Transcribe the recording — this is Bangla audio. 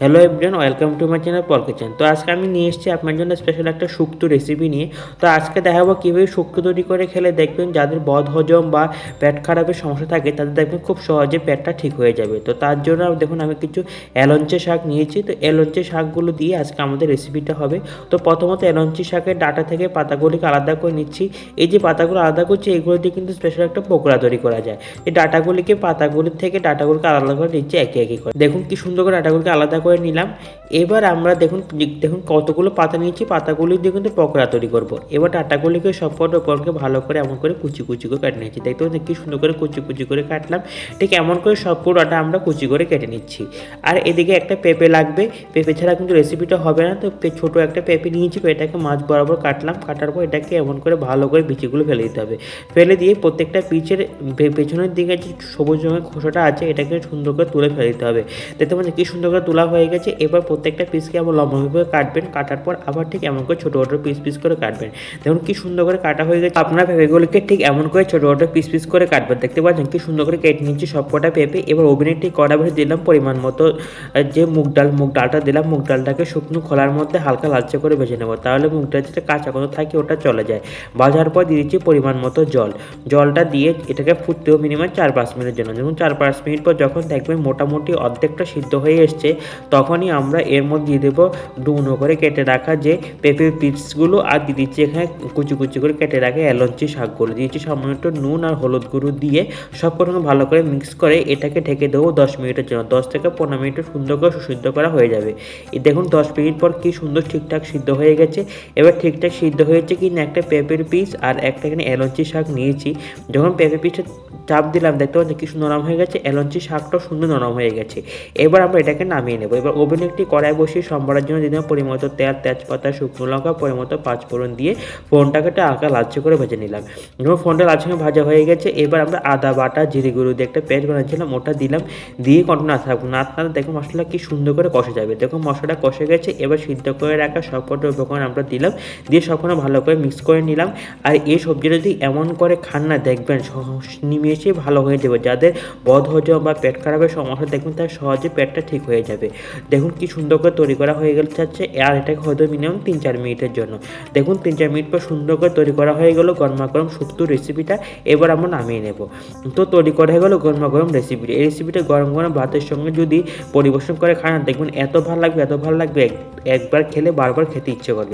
Hello everyone welcome to my channel Pal kitchen তো আজকে আমি নিয়ে এসেছি আপনার জন্য স্পেশাল একটা শুক্তো রেসিপি নিয়ে। তো আজকে দেখাবো কীভাবে শুক্তো তৈরি করে খেলে দেখবেন যাদের বদ হজম বা পেট খারাপের সমস্যা থাকে, তাদের দেখবেন খুব সহজে পেটটা ঠিক হয়ে যাবে। তো তার জন্য দেখুন আমি কিছু এলঞ্চে শাক নিয়েছি। তো এলঞ্চে শাকগুলো দিয়ে আজকে আমাদের রেসিপিটা হবে। তো প্রথমত এলঞ্চি শাকের ডাটা থেকে পাতাগুলিকে আলাদা করে নিচ্ছি। এই যে পাতাগুলো আলাদা করছি, এগুলো দিয়ে কিন্তু স্পেশাল একটা পকোড়া তৈরি করা যায়। এই ডাটাগুলিকে পাতাগুলির থেকে ডাটাগুলোকে আলাদা করে নিচ্ছি একে একে করে। দেখুন কি সুন্দর করে ডাটাগুলিকে আলাদা করে নিলাম। এবার আমরা দেখুন দেখুন কতগুলো পাতা নিয়েছি, পাতাগুলি দিয়ে কিন্তু পকোড়া তৈরি করব। এবার ডাটাগুলিকে সবকটা উপরকে ভালো করে এমন করে কুচি কুচি করে কেটে নিচ্ছি দেখতে পাচ্ছেন কি সুন্দর করে কুচি কুচি করে কাটলাম। ঠিক এমন করে সবগুলো ডাটা আমরা কুচি করে কেটে নিচ্ছি। আর এদিকে একটা পেঁপে লাগবে। পেঁপে ছাড়া কিন্তু রেসিপিটা হবে না। তো ছোট একটা পেঁপে নিয়েছি এটাকে মাছ বরাবর কাটলাম। কাটার পর এটাকে এমন করে ভালো করে বিচিগুলো ফেলে দিতে হবে। ফেলে দিয়ে প্রত্যেকটা পিচের পেছনের দিকে যে সবুজ রঙের খোসাটা আছে, এটাকে সুন্দর করে তুলে ফেলে দিতে হবে। দেখতে পাচ্ছেন কি সুন্দর করে তোলা হয়ে গেছে। এবার প্রত্যেকটা পিসকে আবার লম্বাভাবে কাটবেন। কাটার পর আবার ঠিক এমন করে ছোটো ছোটো পিস পিস করে কাটবেন। দেখুন কি সুন্দর করে কাটা হয়ে গেছে। আপনার পেঁপেগুলোকে ঠিক এমন করে ছোটো ছোটো পিস পিস করে কাটবেন। দেখতে পাচ্ছেন কি সুন্দর করে কেটে নিচ্ছি সবকটা পেঁপে। এবার ওভেনে ঠিক কড়া ভরে দিলাম পরিমাণ মতো যে মুগ ডাল, মুগ ডালটা দিলাম, মুগ ডালটাকে শুকনো খোলার মধ্যে হালকা লালচে করে ভেজে নেব। তাহলে মুগ ডাল যেটা কাঁচা কোনো থাকে ওটা চলে যায়। ভাজার পর দিয়ে দিচ্ছি পরিমাণ মতো জল। জলটা দিয়ে এটাকে ফুটতেও মিনিমাম চার পাঁচ মিনিটের জন্য। যেমন চার পাঁচ মিনিট পর যখন দেখবেন মোটামুটি অর্ধেকটা সিদ্ধ হয়ে এসছে তখনই আমরা এর মধ্যে দিয়ে দেবো ডুনো করে কেটে রাখা যে পেঁপে পিসগুলো আর দিয়ে দিচ্ছি এখানে কুচি কুচি করে কেটে রাখা এলঞ্চি শাকগুলো। দিয়েছি সামান্য একটু নুন আর হলুদ গুঁড়ো দিয়ে সব কটাকে ভালো করে মিক্স করে এটাকে ঢেকে দেবো দশ মিনিটের জন্য। দশ থেকে পনেরো মিনিট সুন্দর করে সুসিদ্ধ করা হয়ে যাবে। দেখুন, দশ মিনিট পর কি সুন্দর ঠিকঠাক সিদ্ধ হয়ে গেছে। এবার ঠিকঠাক সিদ্ধ হয়েছে কি না একটা পেঁপের পিস আর একটা এখানে এলঞ্চি শাক নিয়েছি। যখন পেঁপে পিসটা চাপ দিলাম, দেখতে পাচ্ছি কি নরম হয়ে গেছে এলঞ্চি শাকটাও সুন্দর নরম হয়ে গেছে। এবার আমরা এটাকে নামিয়ে নেব। এবার ওভেনে একটি কড়াই বসিয়ে সম্বারের জন্য দিলাম পরিমত তেল, তেজপাতা, শুকনো লঙ্কা পরিমত পাঁচ ফোড়ন দিয়ে ফোনটাকে একটা হালকা লালচে করে ভেজে নিলাম। যখন ফোনটা করে ভাজা হয়ে গেছে। এবার আমরা আদা বাটা, জিরে গুঁড়ো দিয়ে একটা পেস্ট বানাচ্ছিলাম ওটা দিলাম, দিয়ে কন্টিনিউ না থাকব না আপনারা দেখো মশলা কি সুন্দর করে কষে যাবে। দেখো মশলাটা কষে গেছে, এবার সিদ্ধ করে রাখা সবকটা উপকরণ আমরা দিলাম, দিয়ে সবকটা ভালো করে মিক্স করে নিলাম। আর এই সবজিটা যদি এমন করে খান না, দেখবেন সহ- নিমেষে ভালো হয়ে যাবে। যাদের বদ হজম বা পেট খারাপের সমস্যা দেখবেন তার সহজে পেটটা ঠিক হয়ে যাবে। দেখুন কি সুন্দর করে তৈরি করা হয়ে গেল যাচ্ছে আর এটাকে হয়তো মিনিমাম তিন চার মিনিটের জন্য। দেখুন তিন চার মিনিট পর সুন্দর করে তৈরি করা হয়ে গেল গরমা গরম শুক্তো রেসিপিটা এবার আমরা নামিয়ে নেব। তো তৈরি করা হয়ে গেলো গরমা গরম রেসিপিটা এই রেসিপিটা গরম গরম ভাতের সঙ্গে যদি পরিবেশন করে খান, দেখবেন এত ভালো লাগবে, এত ভালো লাগবে, এক- একবার খেলে বারবার খেতে ইচ্ছে করবে।